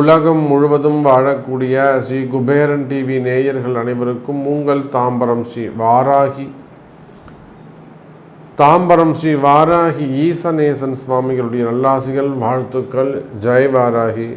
உலகம் முழுவதும் வாழக்கூடிய ஸ்ரீ குபேரன் டிவி நேயர்கள் அனைவருக்கும் உங்கள் தாம்பரம் ஸ்ரீ வாராகி. தாம்பரம் ஸ்ரீ வாராகி ஈசநேசன் சுவாமிகளுடைய நல்லாசிகள் வாழ்த்துக்கள். ஜெய் வாராகி.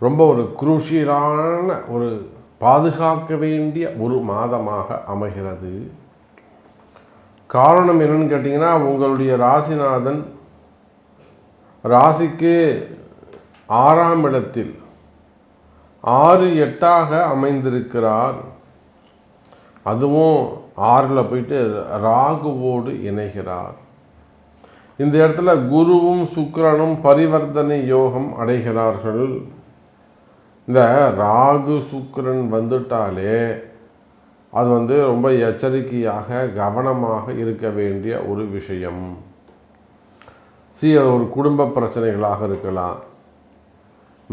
ரொம்ப ஒரு குரூஷியலான ஒரு பாதுகாக்க வேண்டிய ஒரு மாதமாக அமைகிறது. காரணம் என்னன்னு கேட்டிங்கன்னா உங்களுடைய ராசிநாதன் ராசிக்கு ஆறாம் இடத்தில் ஆறு எட்டாக அமைந்திருக்கிறார். அதுவும் ஆறில் போயிட்டு ராகுவோடு இணைகிறார். இந்த இடத்துல குருவும் சுக்கிரனும் பரிவர்த்தனை யோகம் அடைகிறார்கள். இந்த ராகு சுக்கரன் வந்துட்டாலே அது வந்து ரொம்ப எச்சரிக்கையாக கவனமாக இருக்க வேண்டிய ஒரு விஷயம். சி அது ஒரு குடும்ப பிரச்சனைகளாக இருக்கலாம்.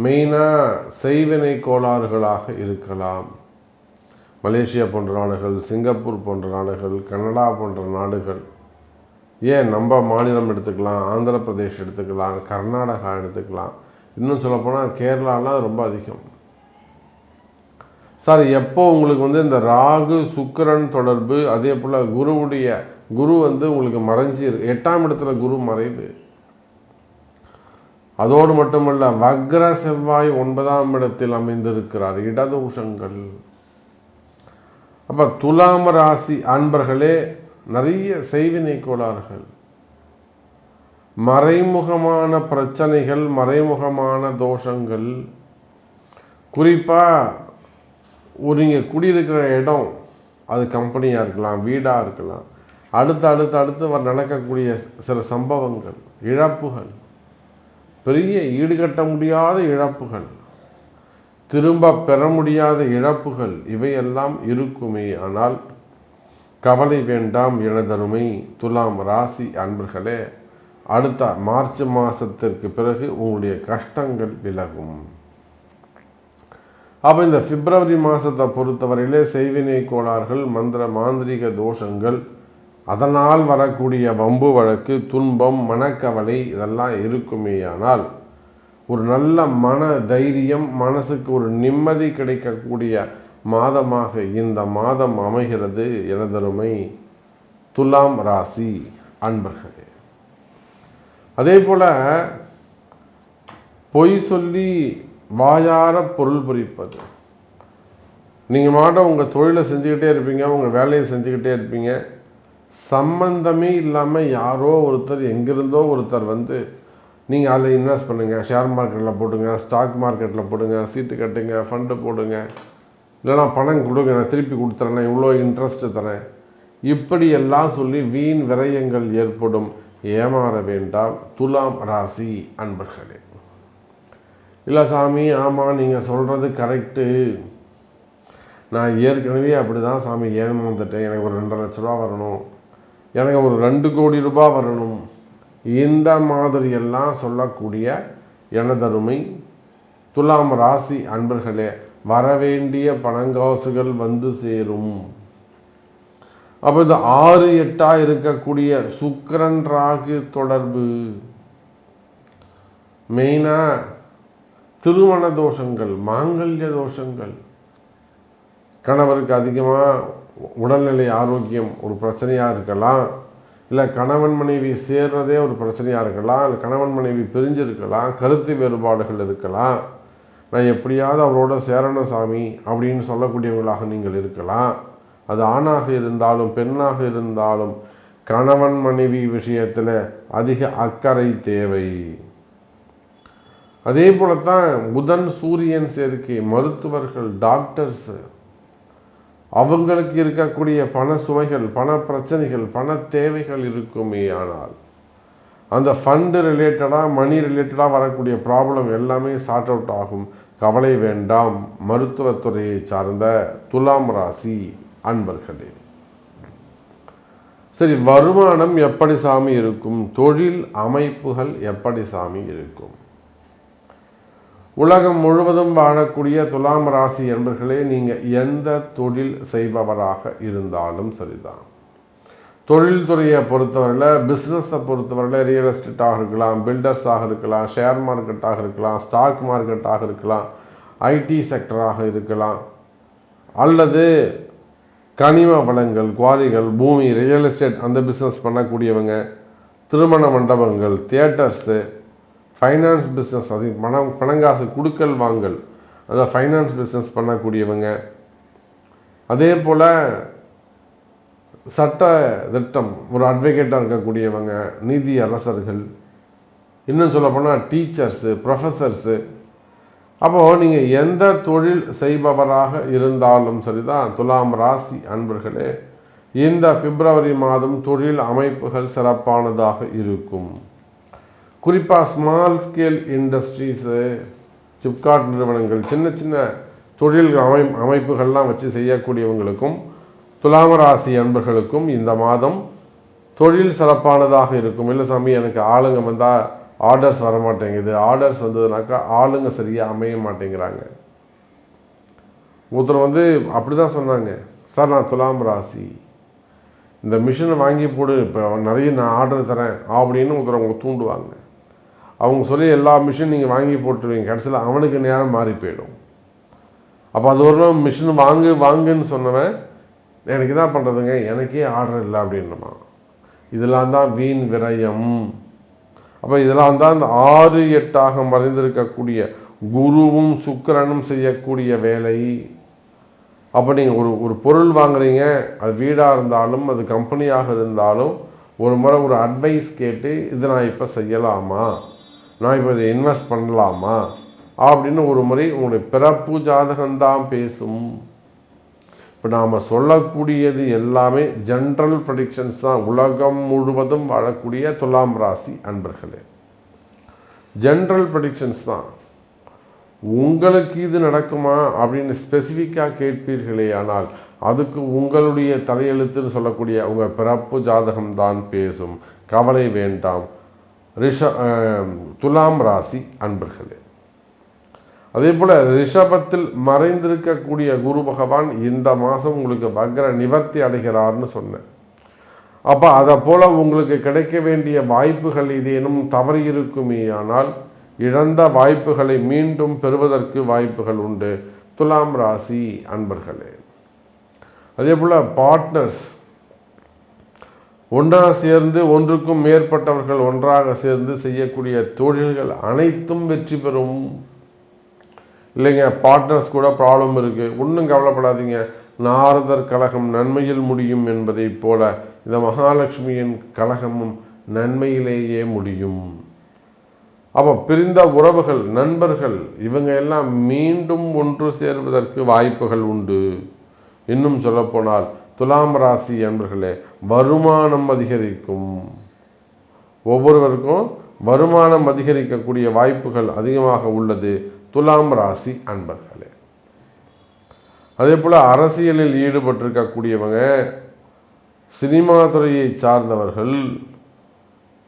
மெயினாக செய்வினை கோளாறுகளாக இருக்கலாம். மலேசியா போன்ற நாடுகள் சிங்கப்பூர் போன்ற நாடுகள் கனடா போன்ற நாடுகள். ஏன் நம்ம மாநிலம் எடுத்துக்கலாம் ஆந்திர பிரதேஷ் எடுத்துக்கலாம் கர்நாடகா எடுத்துக்கலாம். இன்னும் சொல்லப்போனால் கேரளாலாம் ரொம்ப அதிகம். சார் எப்போ உங்களுக்கு வந்து இந்த ராகு சுக்கிரன் தொடர்பு அதே போல் குருவுடைய குரு வந்து உங்களுக்கு மறைஞ்சி எட்டாம் இடத்துல குரு மறைவு. அதோடு மட்டுமல்ல வக்ர செவ்வாய் ஒன்பதாம் இடத்தில் அமைந்திருக்கிறார் இடதோஷங்கள். அப்போ துலாம் ராசி அன்பர்களே நிறைய செய்வினை கோளாறுகள். மறைமுகமான பிரச்சனைகள் மறைமுகமான தோஷங்கள். குறிப்பாக ஒரு இங்கே குடியிருக்கிற இடம் அது கம்பெனியாக இருக்கலாம் வீடாக இருக்கலாம். அடுத்து அடுத்து அடுத்து நடக்கக்கூடிய சில சம்பவங்கள் இழப்புகள். பெரிய ஈடுகட்ட முடியாத இழப்புகள். திரும்ப பெற முடியாத இழப்புகள் இவையெல்லாம் இருக்குமே. ஆனால் கவலை வேண்டாம் எனதருமை துலாம் ராசி அன்பர்களே அடுத்த மார்ச் மாதத்திற்கு பிறகு உங்களுடைய கஷ்டங்கள் விலகும். அப்போ இந்த பிப்ரவரி மாதத்தை பொறுத்தவரையிலே செய்வினை கோளாறுகள் மந்திர மாந்திரிக தோஷங்கள் அதனால் வரக்கூடிய வம்பு வழக்கு துன்பம் மனக்கவலை இதெல்லாம் இருக்குமேயானால் ஒரு நல்ல மன தைரியம் மனசுக்கு ஒரு நிம்மதி கிடைக்கக்கூடிய மாதமாக இந்த மாதம் அமைகிறது எனதருமை துலாம் ராசி அன்பர்கள். அதே போல் பொய் சொல்லி வாயார பொருள் புரிப்பது நீங்கள் மாட்டம் உங்கள் தொழிலை செஞ்சுக்கிட்டே இருப்பீங்க உங்கள் வேலையை செஞ்சுக்கிட்டே இருப்பீங்க. சம்பந்தமே இல்லாமல் யாரோ ஒருத்தர் எங்கிருந்தோ ஒருத்தர் வந்து நீங்கள் அதில் இன்வெஸ்ட் பண்ணுங்கள் ஷேர் மார்க்கெட்டில் போடுங்க ஸ்டாக் மார்க்கெட்டில் போடுங்க சீட்டு கட்டுங்க ஃபண்டு போடுங்க. இல்லைனா பணம் கொடுங்க நான் திருப்பி கொடுத்துறேன் இவ்வளோ இன்ட்ரெஸ்ட்டு தரேன். இப்படியெல்லாம் சொல்லி வீண் விரயங்கள் ஏற்படும். ஏமாற வேண்டாம். துலாம் ராசி அன்பர்களே. இல்லை சாமி ஆமாம் நீங்கள் சொல்கிறது கரெக்டு நான் ஏற்கனவே அப்படி தான் சாமி ஏமாந்துட்டேன் எனக்கு ஒரு ரெண்டரை லட்ச ரூபா வரணும். எனக்கு ஒரு ரெண்டு கோடி ரூபாய் வரணும். இந்த மாதிரியெல்லாம் சொல்லக்கூடிய எனதருமை துலாம் ராசி அன்பர்களே வரவேண்டிய பணங்காசுகள் வந்து சேரும். அப்போ இந்த ஆறு எட்டாக இருக்கக்கூடிய சுக்கரன் ராகு தொடர்பு. மெயினாக திருமண தோஷங்கள் மாங்கல்ய தோஷங்கள். கணவருக்கு அதிகமாக உடல்நிலை ஆரோக்கியம் ஒரு பிரச்சனையாக இருக்கலாம். இல்லை கணவன் மனைவி சேர்றதே ஒரு பிரச்சனையாக இருக்கலாம். இல்லை கணவன் மனைவி பிரிஞ்சிருக்கலாம். கருத்து வேறுபாடுகள் இருக்கலாம். நான் எப்படியாவது அவரோட சேரணம் சாமி அப்படின்னு சொல்லக்கூடியவங்களாக நீங்கள் இருக்கலாம். அது ஆணாக இருந்தாலும் பெண்ணாக இருந்தாலும் கணவன் மனைவி விஷயத்தில் அதிக அக்கறை தேவை. அதே போலத்தான் புதன் சூரியன் சேர்க்கை மருத்துவர்கள் டாக்டர்ஸ் அவங்களுக்கு இருக்கக்கூடிய பண சுமைகள் பண பிரச்சனைகள் பண தேவைகள் இருக்குமே ஆனால் அந்த ஃபண்டு ரிலேட்டடாக மணி ரிலேட்டடாக வரக்கூடிய ப்ராப்ளம் எல்லாமே சார்ட் அவுட் ஆகும். கவலை வேண்டாம். மருத்துவத்துறையை சார்ந்த துலாம் ராசி. அன்பர்களே. சரி வருமானம் எப்படி சாமி இருக்கும்? தொழில் அமைப்புகள் எப்படி சாமி இருக்கும்? உலகம் முழுவதும் வாழக்கூடிய துலாம் ராசி என்பர்களே நீங்கள் எந்த தொழில் செய்பவராக இருந்தாலும் சரிதான். தொழில்துறையை பொறுத்தவரையில் பிஸ்னஸை பொறுத்தவரையில் ரியல் எஸ்டேட்டாக இருக்கலாம் பில்டர்ஸாக இருக்கலாம் ஷேர் மார்க்கெட்டாக இருக்கலாம் ஸ்டாக் மார்க்கெட்டாக இருக்கலாம் ஐடி செக்டராக இருக்கலாம். அல்லது கனிம வளங்கள் குவாரிகள் பூமி ரியல் எஸ்டேட் அந்த பிஸ்னஸ் பண்ணக்கூடியவங்க திருமண மண்டபங்கள் தியேட்டர்ஸு ஃபைனான்ஸ் பிஸ்னஸ் அது பணம் பணங்காசு கொடுக்கல் வாங்கல். அந்த ஃபைனான்ஸ் பிஸ்னஸ் பண்ணக்கூடியவங்க. அதே போல் சட்ட திட்டம் ஒரு அட்வொகேட்டாக இருக்கக்கூடியவங்க நீதி அரசர்கள். இன்னும் சொல்லப்போனால் டீச்சர்ஸு ப்ரொஃபஸர்ஸு அப்போது நீங்கள் எந்த தொழில் செய்பவராக இருந்தாலும் சரிதான். துலாம் ராசி அன்பர்களே இந்த பிப்ரவரி மாதம் தொழில் அமைப்புகள் சிறப்பானதாக இருக்கும். குறிப்பாக ஸ்மால் ஸ்கேல் இண்டஸ்ட்ரீஸு சிப்காட் நிறுவனங்கள் சின்ன சின்ன தொழில் அமை அமைப்புகள்லாம் வச்சு செய்யக்கூடியவங்களுக்கும் துலாமராசி அன்பர்களுக்கும் இந்த மாதம் தொழில் சிறப்பானதாக இருக்கும். இல்லை சாமி எனக்கு ஆளுங்க வந்தால் ஆர்டர்ஸ் வர மாட்டேங்குது ஆர்டர்ஸ் வந்ததுனாக்கா ஆளுங்க சரியாக அமைய மாட்டேங்கிறாங்க. ஒருத்தர் வந்து அப்படி தான் சொன்னாங்க. சார் நான் துலாம் ராசி. இந்த மிஷினை வாங்கி போடு. இப்போ நிறைய நான் ஆர்டர் தரேன். அப்படின்னு ஒருத்தர் அவங்க தூண்டுவாங்க. அவங்க சொல்லி எல்லா மிஷின் நீங்கள் வாங்கி போட்டுருவீங்க. கடைசியில் அவனுக்கு நேரம் மாறி போயிடும். அப்போ அது ஒரு நாள் மிஷின் வாங்கு வாங்குன்னு சொன்னவன் எனக்கு என்ன பண்ணுறதுங்க எனக்கே ஆர்டர் இல்லை. அப்படின்னுமா இதெல்லாம் தான் வீண் விரயம். அப்போ இதெல்லாம் தான் இந்த ஆறு எட்டாக மறைந்திருக்கக்கூடிய குருவும் சுக்கிரனும் செய்யக்கூடிய வேலை. அப்போ நீங்கள் ஒரு ஒரு பொருள் வாங்குறீங்க அது வீடாக இருந்தாலும் அது கம்பெனியாக இருந்தாலும் ஒரு முறை ஒரு அட்வைஸ் கேட்டு இது நான் இப்போ செய்யலாமா? நான் இப்போ இதை இன்வெஸ்ட் பண்ணலாமா? அப்படின்னு ஒரு முறை உங்களுடைய பிறப்பு ஜாதகம்தான் பேசும். இப்போ நாம் சொல்லக்கூடியது எல்லாமே ஜென்ரல் ப்ரடிக்ஷன்ஸ் தான். உலகம் முழுவதும் வாழக்கூடிய துலாம் ராசி அன்பர்களே. ஜென்ரல் ப்ரடிக்ஷன்ஸ் தான். உங்களுக்கு இது நடக்குமா அப்படின்னு ஸ்பெசிஃபிக்காக கேட்பீர்களே ஆனால் அதுக்கு உங்களுடைய தலையெழுத்துன்னு சொல்லக்கூடிய உங்கள் பிறப்பு ஜாதகம் தான் பேசும். கவலை வேண்டாம். ரிஷ துலாம் ராசி அன்பர்களே. அதே போல் ரிஷபத்தில் மறைந்திருக்கக்கூடிய குரு பகவான் இந்த மாதம் உங்களுக்கு வக்ர நிவர்த்தி அடைகிறார்னு சொன்னேன். அப்போ அதை போல் உங்களுக்கு கிடைக்க வேண்டிய வாய்ப்புகள் ஏதேனும் தவறி இருக்குமே ஆனால் இழந்த வாய்ப்புகளை மீண்டும் பெறுவதற்கு வாய்ப்புகள் உண்டு. துலாம் ராசி அன்பர்களே. அதே போல் பார்ட்னர்ஸ் ஒன்றா சேர்ந்து ஒன்றுக்கும் மேற்பட்டவர்கள் ஒன்றாக சேர்ந்து செய்யக்கூடிய தொழில்கள் அனைத்தும் வெற்றி பெறும். இல்லைங்க பார்ட்னர்ஸ் கூட ப்ராப்ளம் இருக்குது ஒன்றும் கவலைப்படாதீங்க. நாரதர் கழகம் நன்மையில் முடியும் என்பதைப் போல இந்த மகாலட்சுமியின் கழகமும் நன்மையிலேயே முடியும். அப்போ பிரிந்த உறவுகள் நண்பர்கள் இவங்க எல்லாம் மீண்டும் ஒன்று சேர்வதற்கு வாய்ப்புகள் உண்டு. இன்னும் சொல்லப்போனால் துலாம் ராசி அன்பர்களே வருமானம் அதிகரிக்கும். ஒவ்வொருவருக்கும் வருமானம் அதிகரிக்கக்கூடிய வாய்ப்புகள் அதிகமாக உள்ளது. துலாம் ராசி அன்பர்களே. அதே போல் அரசியலில் ஈடுபட்டிருக்கக்கூடியவங்க சினிமா துறையை சார்ந்தவர்கள்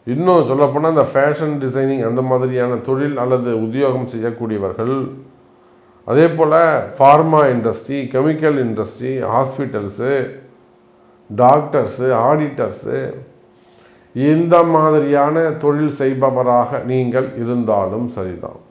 இன்னும் சொல்லப்போனால் இந்த ஃபேஷன் டிசைனிங் அந்த மாதிரியான தொழில் அல்லது உத்தியோகம் செய்யக்கூடியவர்கள் அதே போல் pharma industry chemical industry hospitals doctors auditors இந்த மாதிரியான தொழில் செய்பவராக நீங்கள் இருந்தாலும் சரிதான்.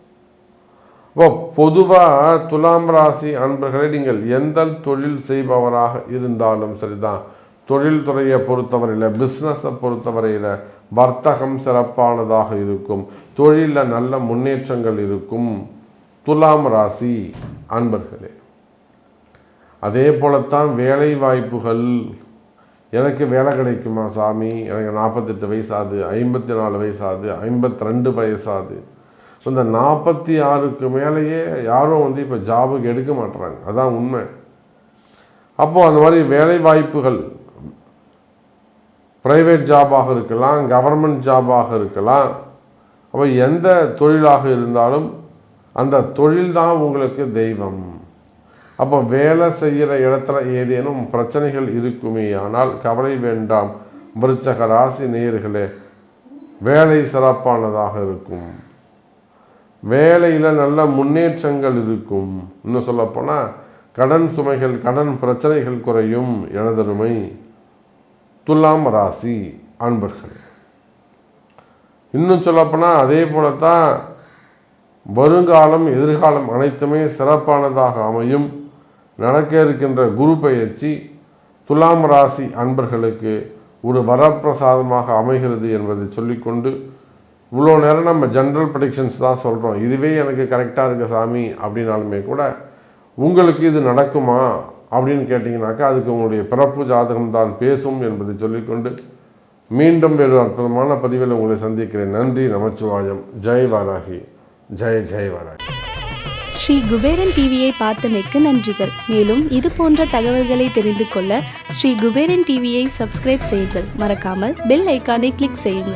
இப்போ பொதுவாக துலாம் ராசி அன்பர்களை நீங்கள் எந்த தொழில் செய்பவராக இருந்தாலும் சரிதான். தொழில் துறையை பொறுத்தவரையில் பிஸ்னஸை பொறுத்தவரையில் வர்த்தகம் சிறப்பானதாக இருக்கும். தொழிலில் நல்ல முன்னேற்றங்கள் இருக்கும். துலாம் ராசி அன்பர்களே அதே போலத்தான் வேலை வாய்ப்புகள். எனக்கு வேலை கிடைக்குமா சாமி? எனக்கு நாற்பத்தெட்டு வயசாது ஐம்பத்தி நாலு வயசாது ஐம்பத்தி ரெண்டு ஸோ இந்த நாற்பத்தி ஆறுக்கு மேலேயே யாரும் வந்து இப்போ ஜாபுக்கு எடுக்க மாட்டுறாங்க அதான் உண்மை. அப்போது அந்த மாதிரி வேலை வாய்ப்புகள் ப்ரைவேட் ஜாபாக இருக்கலாம் கவர்மெண்ட் ஜாபாக இருக்கலாம். அப்போ எந்த தொழிலாக இருந்தாலும் அந்த தொழில் தான் உங்களுக்கு தெய்வம். அப்போ வேலை செய்கிற இடத்துல ஏதேனும் பிரச்சனைகள் இருக்குமே ஆனால் கவலை வேண்டாம். விருச்சக ராசி நேயர்களே வேலை சிறப்பானதாக இருக்கும். வேலையில் நல்ல முன்னேற்றங்கள் இருக்கும். இன்னும் சொல்லப்போனால் கடன் சுமைகள் கடன் பிரச்சனைகள் குறையும் எனதருமை துலாம் ராசி அன்பர்கள். இன்னும் சொல்லப்போனால் அதே போல தான் வருங்காலம் எதிர்காலம் அனைத்துமே சிறப்பானதாக அமையும். நடக்க இருக்கின்ற குரு பயிற்சி துலாம் ராசி அன்பர்களுக்கு ஒரு வரப்பிரசாதமாக அமைகிறது என்பதை சொல்லிக்கொண்டு இவ்வளோ நேரம் நம்ம ஜென்ரல் ப்ரடிக்ஷன்ஸ் தான் சொல்கிறோம் இதுவே எனக்கு கரெக்டாக இருக்குது சாமி அப்படின்னாலுமே கூட உங்களுக்கு இது நடக்குமா அப்படின்னு கேட்டிங்கனாக்கா அதுக்கு உங்களுடைய பிறப்பு ஜாதகம் தான் பேசும் என்பதை சொல்லிக்கொண்டு மீண்டும் வேறு அற்புதமான பதிவில் உங்களை சந்திக்கிறேன். நன்றி நமச்சிவாயம். ஜெய் வாராகி. ஜெய் ஜெய் வாராகி. ஸ்ரீ குபேரன் டிவியை பார்த்தமைக்கு நன்றிகள். மேலும் இது போன்ற தகவல்களை தெரிந்து கொள்ள ஸ்ரீ குபேரன் டிவியை சப்ஸ்கிரைப் செய்யுங்கள். மறக்காமல் பெல் ஐக்கானை கிளிக் செய்யுங்கள்.